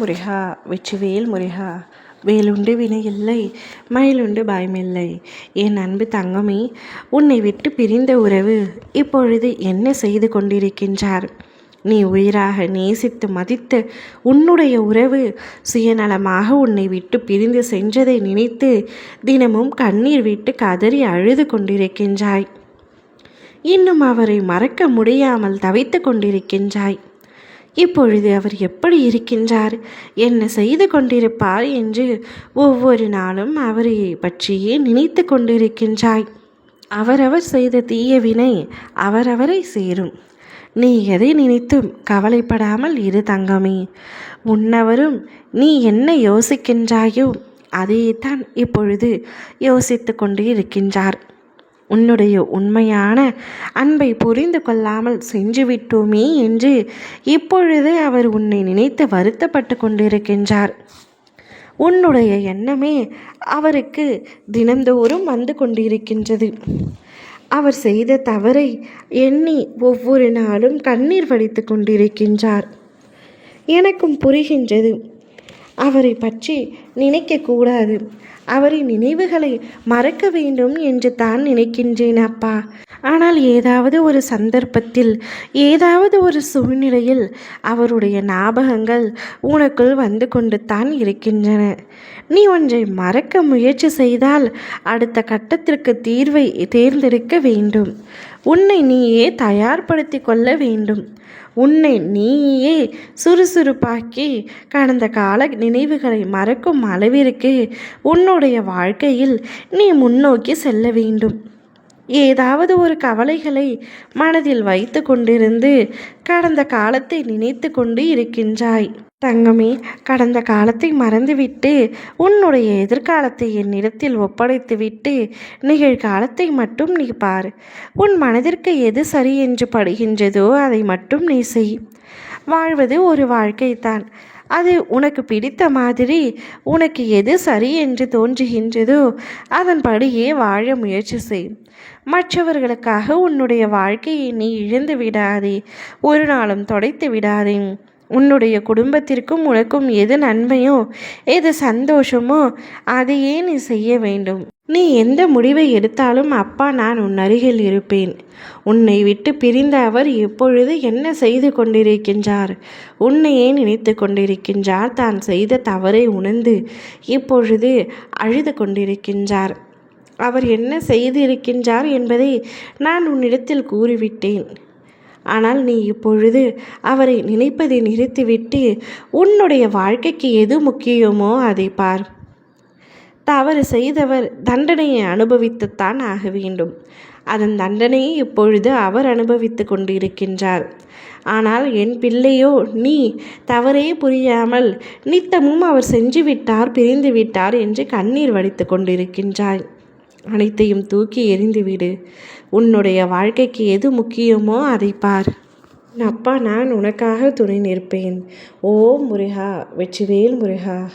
முருகா வெற்றிவேல் முருகா. வேலுண்டு வினை இல்லை மயிலுண்டு பயமில்லை என் அன்பு தங்கமே உன்னை விட்டு பிரிந்த உறவு இப்பொழுது என்ன செய்து கொண்டிருக்கின்றார்? நீ உயிராக நேசித்து மதித்து உன்னுடைய உறவு சுயநலமாக உன்னை விட்டு பிரிந்து சென்றதை நினைத்து தினமும் கண்ணீர் விட்டு கதறி அழுது கொண்டிருக்கின்றாய். இன்னும் அவரை மறக்க முடியாமல் தவித்து கொண்டிருக்கின்றாய். இப்பொழுது அவர் எப்படி இருக்கின்றார்? என்ன செய்து கொண்டிருப்பார் என்று ஒவ்வொரு நாளும் அவரை பற்றியே நினைத்து கொண்டிருக்கின்றாய். அவரவர் செய்த தீய வினை அவரவரை சேரும். நீ எதை நினைத்தும் கவலைப்படாமல் இரு தங்கமே. உன்னவரும் நீ என்ன யோசிக்கின்றாயோ அதைத்தான் இப்பொழுது யோசித்து கொண்டு இருக்கின்றார் உன்னுடைய உண்மையான அன்பை புரிந்து கொள்ளாமல் செஞ்சுவிட்டோமே என்று இப்பொழுது அவர் உன்னை நினைத்து வருத்தப்பட்டு கொண்டிருக்கின்றார். உன்னுடைய எண்ணமே அவருக்கு தினந்தோறும் வந்து கொண்டிருக்கின்றது. அவர் செய்த தவறை எண்ணி ஒவ்வொரு நாளும் கண்ணீர் வடித்து கொண்டிருக்கின்றார். எனக்கும் புரிகின்றது. அவரை பற்றி நினைக்கக்கூடாது அவரின் நினைவுகளை மறக்க வேண்டும் என்று தான் நினைக்கின்றேன் அப்பா. ஆனால் ஏதாவது ஒரு சந்தர்ப்பத்தில் ஏதாவது ஒரு சூழ்நிலையில் அவருடைய ஞாபகங்கள் உனக்குள் வந்து கொண்டு தான் இருக்கின்றன. நீ ஒன்றை மறக்க முயற்சி செய்தால் அடுத்த கட்டத்திற்கு தீர்வை தேர்ந்தெடுக்க வேண்டும். உன்னை நீயே தயார்படுத்தி கொள்ள வேண்டும். உன்னை நீயே சுறுசுறுப்பாக்கி கடந்த கால நினைவுகளை மறக்கும் அளவிற்கு உன்னுடைய வாழ்க்கையில் நீ முன்னோக்கி செல்ல வேண்டும். ஏதாவது ஒரு கவலைகளை மனதில் வைத்து கொண்டிருந்து கடந்த காலத்தை நினைத்து கொண்டு இருக்கின்றாய். தங்கமே கடந்த காலத்தை மறந்துவிட்டு உன்னுடைய எதிர்காலத்தை என்னிடத்தில் ஒப்படைத்துவிட்டு நிகழ்காலத்தை மட்டும் நீ பார். உன் மனதிற்கு எது சரி என்று படுகின்றதோ அதை மட்டும் நீ செய். வாழ்வது ஒரு வாழ்க்கைத்தான் அது உனக்கு பிடித்த மாதிரி உனக்கு எது சரி என்று தோன்றுகின்றதோ அதன்படியே வாழ முயற்சி செய். மற்றவர்களுக்காக உன்னுடைய வாழ்க்கையை நீ இழந்து விடாதே. ஒரு நாளும் தொடைத்து விடாதே. உன்னுடைய குடும்பத்திற்கும் உனக்கும் எது நன்மையோ எது சந்தோஷமோ அதையே நீ செய்ய வேண்டும். நீ எந்த முடிவை எடுத்தாலும் அப்பா நான் உன் அருகில் இருப்பேன். உன்னை விட்டு பிரிந்த அவர் எப்பொழுது என்ன செய்து கொண்டிருக்கின்றார்? உன்னையே நினைத்து கொண்டிருக்கின்றார். தான் செய்த தவறை உணர்ந்து இப்பொழுது அழுது கொண்டிருக்கின்றார். அவர் என்ன செய்திருக்கின்றார் என்பதை நான் உன்னிடத்தில் கூறிவிட்டேன். ஆனால் நீ இப்பொழுது அவரை நினைப்பதை நிறுத்திவிட்டு உன்னுடைய வாழ்க்கைக்கு எது முக்கியமோ அதை பார். தவறு செய்தவர் தண்டனையை அனுபவித்துத்தான் ஆக வேண்டும். அதன் தண்டனையை இப்பொழுது அவர் அனுபவித்து கொண்டிருக்கின்றார். ஆனால் என் பிள்ளையோ நீ தவறே புரியாமல் நித்தமும் அவர் செஞ்சுவிட்டார் பிரிந்துவிட்டார் பிரிந்து விட்டார் என்று கண்ணீர் வடித்து கொண்டிருக்கின்றாய். அனைத்தையும் தூக்கி எறிந்துவிடு உன்னுடைய வாழ்க்கைக்கு எது முக்கியமோ அதை பார். அப்பா நான் உனக்காக துணை நிற்பேன். ஓ முருகா வெற்றிவேல் முருகா.